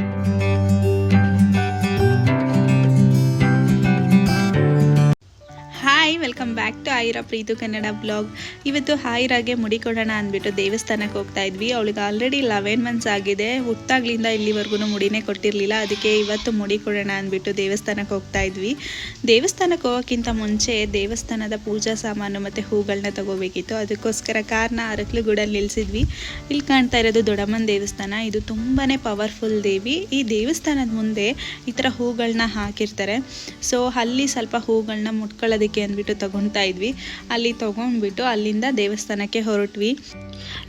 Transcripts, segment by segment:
Thank you. Welcome back to Aira Preethu Kannada blog. ಇವತ್ತು ಹಾಯಿರಾಗೆ ಮುಡಿಕೊಡೋಣ ಅಂದ್ಬಿಟ್ಟು ದೇವಸ್ಥಾನಕ್ಕೆ ಹೋಗ್ತಾ ಇದ್ವಿ. ಅವಳಿಗೆ ಆಲ್ರೆಡಿ ಲೆವೆನ್ ಮಂತ್ಸ್ ಆಗಿದೆ. ಹುಟ್ಟಾಗ್ಲಿಂದ ಇಲ್ಲಿವರೆಗೂ ಮುಡಿನೇ ಕೊಟ್ಟಿರಲಿಲ್ಲ. ಅದಕ್ಕೆ ಇವತ್ತು ಮುಡಿ ಕೊಡೋಣ ಅಂದ್ಬಿಟ್ಟು ದೇವಸ್ಥಾನಕ್ಕೆ ಹೋಗ್ತಾ ಇದ್ವಿ. ದೇವಸ್ಥಾನಕ್ಕೆ ಹೋಗೋಕ್ಕಿಂತ ಮುಂಚೆ ದೇವಸ್ಥಾನದ ಪೂಜಾ ಸಾಮಾನು ಮತ್ತು ಹೂಗಳನ್ನ ತಗೋಬೇಕಿತ್ತು. ಅದಕ್ಕೋಸ್ಕರ ಕಾರ್ನ ಅರಕಲುಗೂಡಲ್ಲಿ ನಿಲ್ಲಿಸಿದ್ವಿ ಇಲ್ಲಿ ಕಾಣ್ತಾ ಇರೋದು ದೊಡ್ಡಮ್ಮನ ದೇವಸ್ಥಾನ. ಇದು ತುಂಬಾ ಪವರ್ಫುಲ್ ದೇವಿ. ಈ ದೇವಸ್ಥಾನದ ಮುಂದೆ ಈ ಥರ ಹೂಗಳನ್ನ ಹಾಕಿರ್ತಾರೆ. ಸೊ ಅಲ್ಲಿ ಸ್ವಲ್ಪ ಹೂಗಳನ್ನ ಮುಟ್ಕೊಳ್ಳೋದಕ್ಕೆ ಅಂದ್ಬಿಟ್ಟು ತಗೊತಾ ಇದ್ವಿ. ಅಲ್ಲಿ ತಗೊಂಡ್ಬಿಟ್ಟು ಅಲ್ಲಿಂದ ದೇವಸ್ಥಾನಕ್ಕೆ ಹೊರಟ್ವಿ.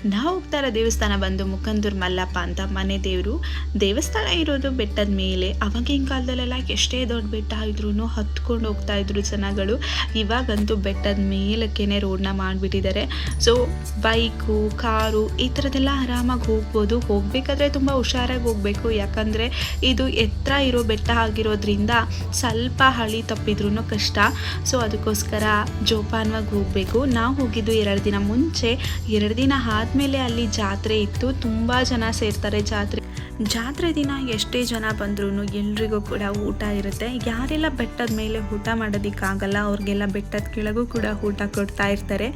ನಾವು ಹೋಗ್ತಾ ಇರೋ ದೇವಸ್ಥಾನ ಬಂದು ಮುಖಂದೂರ್ ಮಲ್ಲಪ್ಪ ಅಂತ ಮನೆ ದೇವರು. ದೇವಸ್ಥಾನ ಇರೋದು ಬೆಟ್ಟದ ಮೇಲೆ. ಅವಾಗಿನ ಕಾಲದಲ್ಲೆಲ್ಲ ಎಷ್ಟೇ ದೊಡ್ಡ ಬೆಟ್ಟ ಇದ್ರೂ ಹತ್ಕೊಂಡು ಹೋಗ್ತಾ ಇದ್ರು ಜನಗಳು. ಇವಾಗಂತೂ ಬೆಟ್ಟದ ಮೇಲಕ್ಕೇನೆ ರೋಡ್ನ ಮಾಡಿಬಿಟ್ಟಿದ್ದಾರೆ ಸೊ ಬೈಕು ಕಾರು ಈ ಥರದ್ದೆಲ್ಲ ಆರಾಮಾಗಿ ಹೋಗ್ಬೋದು. ಹೋಗಬೇಕಾದ್ರೆ ತುಂಬ ಹುಷಾರಾಗಿ ಹೋಗಬೇಕು. ಯಾಕಂದರೆ ಇದು ಎತ್ತರ ಇರೋ ಬೆಟ್ಟ ಆಗಿರೋದ್ರಿಂದ ಸ್ವಲ್ಪ ಹಳಿ ತಪ್ಪಿದ್ರೂ ಕಷ್ಟ. ಸೊ ಅದಕ್ಕೋಸ್ಕರ ಜೋಪಾನವಾಗಿ ಹೋಗಬೇಕು. ನಾವು ಹೋಗಿದ್ದು ಎರಡು ದಿನ ಮುಂಚೆ. ಎರಡು ದಿನ ಆದಮೇಲೆ ಅಲ್ಲಿ ಜಾತ್ರೆ ಇತ್ತು. ತುಂಬ ಜನ ಸೇರ್ತಾರೆ ಜಾತ್ರೆ. ಜಾತ್ರೆ ದಿನ ಎಷ್ಟೇ ಜನ ಬಂದ್ರೂ ಎಲ್ರಿಗೂ ಕೂಡ ಊಟ ಇರುತ್ತೆ. ಯಾರೆಲ್ಲ ಬೆಟ್ಟದ ಮೇಲೆ ಊಟ ಮಾಡೋದಕ್ಕಾಗಲ್ಲ, ಅವ್ರಿಗೆಲ್ಲ ಬೆಟ್ಟದ ಕೆಳಗೂ ಕೂಡ ಊಟ ಕೊಡ್ತಾ ಇರ್ತಾರೆ.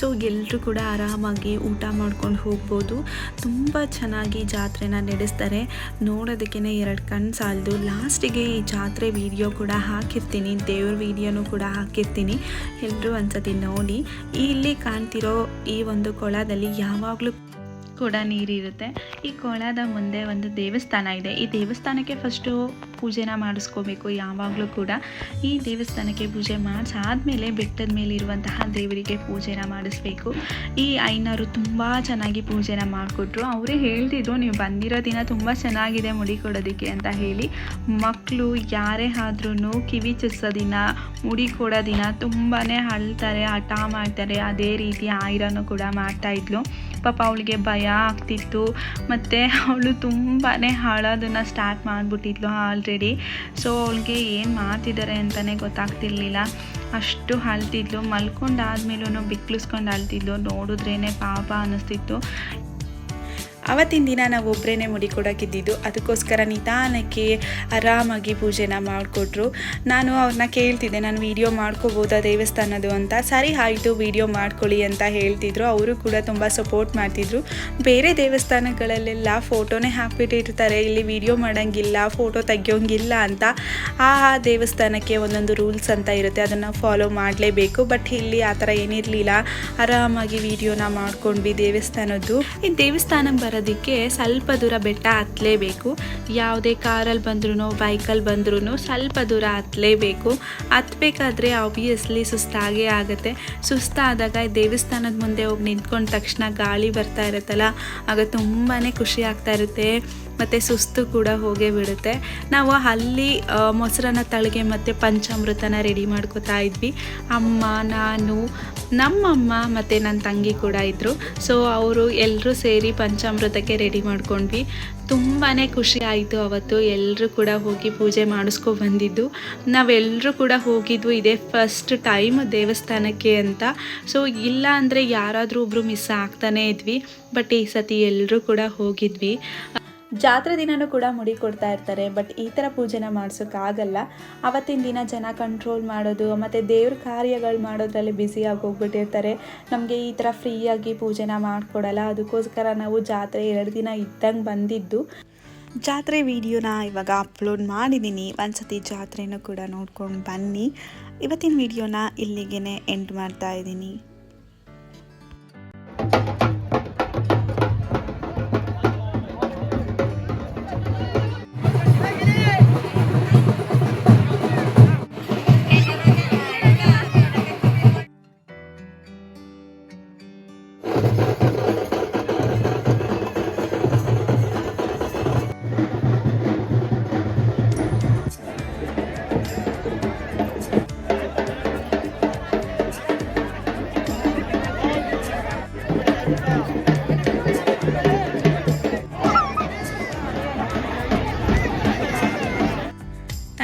ಸೊ ಎಲ್ಲರೂ ಕೂಡ ಆರಾಮಾಗಿ ಊಟ ಮಾಡ್ಕೊಂಡು ಹೋಗ್ಬೋದು. ತುಂಬ ಚೆನ್ನಾಗಿ ಜಾತ್ರೆನ ನಡೆಸ್ತಾರೆ. ನೋಡೋದಕ್ಕೇ ಎರಡು ಕಣ್ಣು ಸಾಲದು. ಲಾಸ್ಟಿಗೆ ಈ ಜಾತ್ರೆ ವಿಡಿಯೋ ಕೂಡ ಹಾಕಿರ್ತೀನಿ. ದೇವ್ರ ವಿಡಿಯೋನೂ ಕೂಡ ಹಾಕಿರ್ತೀನಿ. ಎಲ್ಲರೂ ಒಂದ್ಸತಿ ನೋಡಿ. ಇಲ್ಲಿ ಕಾಣ್ತಿರೋ ಈ ಒಂದು ಕೊಳದಲ್ಲಿ ಯಾವಾಗಲೂ ಕೂಡ ನೀರಿರುತ್ತೆ. ಈ ಕೊಳದ ಮುಂದೆ ಒಂದು ದೇವಸ್ಥಾನ ಇದೆ. ಈ ದೇವಸ್ಥಾನಕ್ಕೆ ಫಸ್ಟು ಪೂಜೆನ ಮಾಡಿಸ್ಕೋಬೇಕು ಯಾವಾಗಲೂ ಕೂಡ. ಈ ದೇವಸ್ಥಾನಕ್ಕೆ ಪೂಜೆ ಮಾಡಿಸಾದ್ಮೇಲೆ ಬೆಟ್ಟದ ಮೇಲೆ ಇರುವಂತಹ ದೇವರಿಗೆ ಪೂಜೆನ ಮಾಡಿಸ್ಬೇಕು. ಈ ಐನರು ತುಂಬ ಚೆನ್ನಾಗಿ ಪೂಜೆನ ಮಾಡಿಕೊಟ್ರು. ಅವರೇ ಹೇಳ್ತಿದ್ರು, ನೀವು ಬಂದಿರೋ ದಿನ ತುಂಬ ಚೆನ್ನಾಗಿದೆ ಮುಡಿ ಕೊಡೋದಕ್ಕೆ ಅಂತ ಹೇಳಿ. ಮಕ್ಕಳು ಯಾರೇ ಆದ್ರೂ ಕಿವಿ ಚುಚ್ಚೋ ದಿನ, ಮುಡಿ ಕೊಡೋ ದಿನ ತುಂಬಾ ಅಳ್ತಾರೆ, ಹಠ ಮಾಡ್ತಾರೆ. ಅದೇ ರೀತಿ ಆಯಿರನು ಕೂಡ ಮಾಡ್ತಾ ಇದ್ಲು. ಪಾಪ ಅವಳಿಗೆ ಭಯ ಆಗ್ತಿತ್ತು. ಮತ್ತು ಅವಳು ತುಂಬಾ ಹಾಳೋದನ್ನು ಸ್ಟಾರ್ಟ್ ಮಾಡಿಬಿಟ್ಟಿದ್ಲು. ಆಲ್ರೆಡಿ ಸೊ ಅವಳಿಗೆ ಏನು ಮಾಡ್ತಿದ್ದಾರೆ ಅಂತಲೇ ಗೊತ್ತಾಗ್ತಿರ್ಲಿಲ್ಲ. ಅಷ್ಟು ಅಳ್ತಿದ್ಲು. ಮಲ್ಕೊಂಡಾದ್ಮೇಲೂ ಬಿಕ್ಲಿಸ್ಕೊಂಡು ಅಳ್ತಿದ್ಲು. ನೋಡಿದ್ರೇ ಪಾಪ ಅನ್ನಿಸ್ತಿತ್ತು ಅವತ್ತಿನ ದಿನ ನಾವು ಒಬ್ಬರೇ ಮುಡಿ ಕೊಡೋಕ್ಕಿದ್ದಿದ್ದು, ಅದಕ್ಕೋಸ್ಕರ ನಿಧಾನಕ್ಕೆ ಆರಾಮಾಗಿ ಪೂಜೆನ ಮಾಡಿಕೊಟ್ರು. ನಾನು ಅವ್ರನ್ನ ಕೇಳ್ತಿದ್ದೆ, ನಾನು ವೀಡಿಯೋ ಮಾಡ್ಕೋಬೋದಾ ದೇವಸ್ಥಾನದ್ದು ಅಂತ? ಸರಿ, ಆಯಿತು, ವೀಡಿಯೋ ಮಾಡ್ಕೊಳ್ಳಿ ಅಂತ ಹೇಳ್ತಿದ್ರು. ಅವರು ಕೂಡ ತುಂಬ ಸಪೋರ್ಟ್ ಮಾಡ್ತಿದ್ರು. ಬೇರೆ ದೇವಸ್ಥಾನಗಳಲ್ಲೆಲ್ಲ ಫೋಟೋನೇ ಹಾಕ್ಬಿಟ್ಟಿರ್ತಾರೆ. ಇಲ್ಲಿ ವೀಡಿಯೋ ಮಾಡೋಂಗಿಲ್ಲ, ಫೋಟೋ ತೆಗಿಯೋಂಗಿಲ್ಲ ಅಂತ. ಆ ಆ ದೇವಸ್ಥಾನಕ್ಕೆ ಒಂದೊಂದು ರೂಲ್ಸ್ ಅಂತ ಇರುತ್ತೆ. ಅದನ್ನು ಫಾಲೋ ಮಾಡಲೇಬೇಕು. ಬಟ್ ಇಲ್ಲಿ ಆ ಥರ ಏನಿರಲಿಲ್ಲ. ಆರಾಮಾಗಿ ವೀಡಿಯೋನ ಮಾಡ್ಕೊಂಡ್ವಿ ದೇವಸ್ಥಾನದ್ದು. ಈ ದೇವಸ್ಥಾನ ಬರೋದಕ್ಕೆ ಸ್ವಲ್ಪ ದೂರ ಬೆಟ್ಟ ಹತ್ತಲೇಬೇಕು ಯಾವುದೇ ಕಾರಲ್ಲಿ ಬಂದ್ರೂ ಬೈಕಲ್ಲಿ ಬಂದ್ರೂ ಸ್ವಲ್ಪ ದೂರ ಹತ್ತಲೇಬೇಕು ಹತ್ತಬೇಕಾದ್ರೆ ಆಬ್ವಿಯಸ್ಲಿ ಸುಸ್ತಾಗೇ ಆಗುತ್ತೆ. ಸುಸ್ತಾದಾಗ ದೇವಸ್ಥಾನದ ಮುಂದೆ ಹೋಗಿ ನಿಂತ್ಕೊಂಡ ತಕ್ಷಣ ಗಾಳಿ ಬರ್ತಾ ಇರುತ್ತಲ್ಲ, ಆಗ ತುಂಬಾ ಖುಷಿ ಆಗ್ತಾ ಇರುತ್ತೆ. ಮತ್ತು ಸುಸ್ತು ಕೂಡ ಹೋಗೇ ಬಿಡುತ್ತೆ. ನಾವು ಅಲ್ಲಿ ಮೊಸರನ್ನ ತಳಿಗೆ ಮತ್ತು ಪಂಚಾಮೃತನ ರೆಡಿ ಮಾಡ್ಕೋತಾ ಇದ್ವಿ. ಅಮ್ಮ, ನಾನು, ನಮ್ಮಮ್ಮ ಮತ್ತು ನನ್ನ ತಂಗಿ ಕೂಡ ಇದ್ದರು ಸೊ ಅವರು ಎಲ್ಲರೂ ಸೇರಿ ಪಂಚಾಮೃತಕ್ಕೆ ರೆಡಿ ಮಾಡ್ಕೊಂಡ್ವಿ. ತುಂಬಾ ಖುಷಿ ಆಯಿತು ಅವತ್ತು. ಎಲ್ಲರೂ ಕೂಡ ಹೋಗಿ ಪೂಜೆ ಮಾಡಿಸ್ಕೊ ಬಂದಿದ್ದು. ನಾವೆಲ್ಲರೂ ಕೂಡ ಹೋಗಿದ್ವು ಇದೇ ಫಸ್ಟ್ ಟೈಮ್ ದೇವಸ್ಥಾನಕ್ಕೆ ಅಂತ. ಸೊ ಇಲ್ಲ ಅಂದರೆ ಯಾರಾದರೂ ಒಬ್ಬರು ಮಿಸ್ ಆಗ್ತಾನೇ ಇದ್ವಿ. ಬಟ್ ಈ ಸತಿ ಎಲ್ಲರೂ ಕೂಡ ಹೋಗಿದ್ವಿ. ಜಾತ್ರೆ ದಿನನೂ ಕೂಡ ಮುಡಿ ಕೊಡ್ತಾ ಇರ್ತಾರೆ ಬಟ್ ಈ ಥರ ಪೂಜೆನ ಮಾಡಿಸೋಕ್ಕಾಗಲ್ಲ ಅವತ್ತಿನ ದಿನ ಜನ ಕಂಟ್ರೋಲ್ ಮಾಡೋದು, ಮತ್ತು ದೇವ್ರ ಕಾರ್ಯಗಳು ಮಾಡೋದ್ರಲ್ಲಿ ಬ್ಯುಸಿಯಾಗಿ ಹೋಗ್ಬಿಟ್ಟಿರ್ತಾರೆ. ನಮಗೆ ಈ ಥರ ಫ್ರೀಯಾಗಿ ಪೂಜೆನ ಮಾಡಿಕೊಡಲ್ಲ ಅದಕ್ಕೋಸ್ಕರ ನಾವು ಜಾತ್ರೆ ಎರಡು ದಿನ ಇದ್ದಂಗೆ ಬಂದಿದ್ದು. ಜಾತ್ರೆ ವಿಡಿಯೋನ ಇವಾಗ ಅಪ್ಲೋಡ್ ಮಾಡಿದ್ದೀನಿ ಒಂದ್ಸತಿ ಜಾತ್ರೆನೂ ಕೂಡ ನೋಡ್ಕೊಂಡು ಬನ್ನಿ. ಇವತ್ತಿನ ವಿಡಿಯೋನ ಇಲ್ಲಿಗೆ ಎಂಡ್ ಮಾಡ್ತಾ ಇದ್ದೀನಿ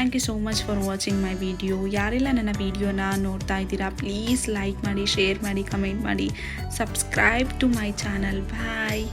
thank you so much for watching my video ಯಾರೆಲ್ಲ ನನ್ನ ವಿಡಿಯೋನ ನೋಡ್ತಾ ಇದ್ದೀರಾ ಪ್ಲೀಸ್ ಲೈಕ್ ಮಾಡಿ ಶೇರ್ ಮಾಡಿ ಕಮೆಂಟ್ ಮಾಡಿ subscribe to my channel bye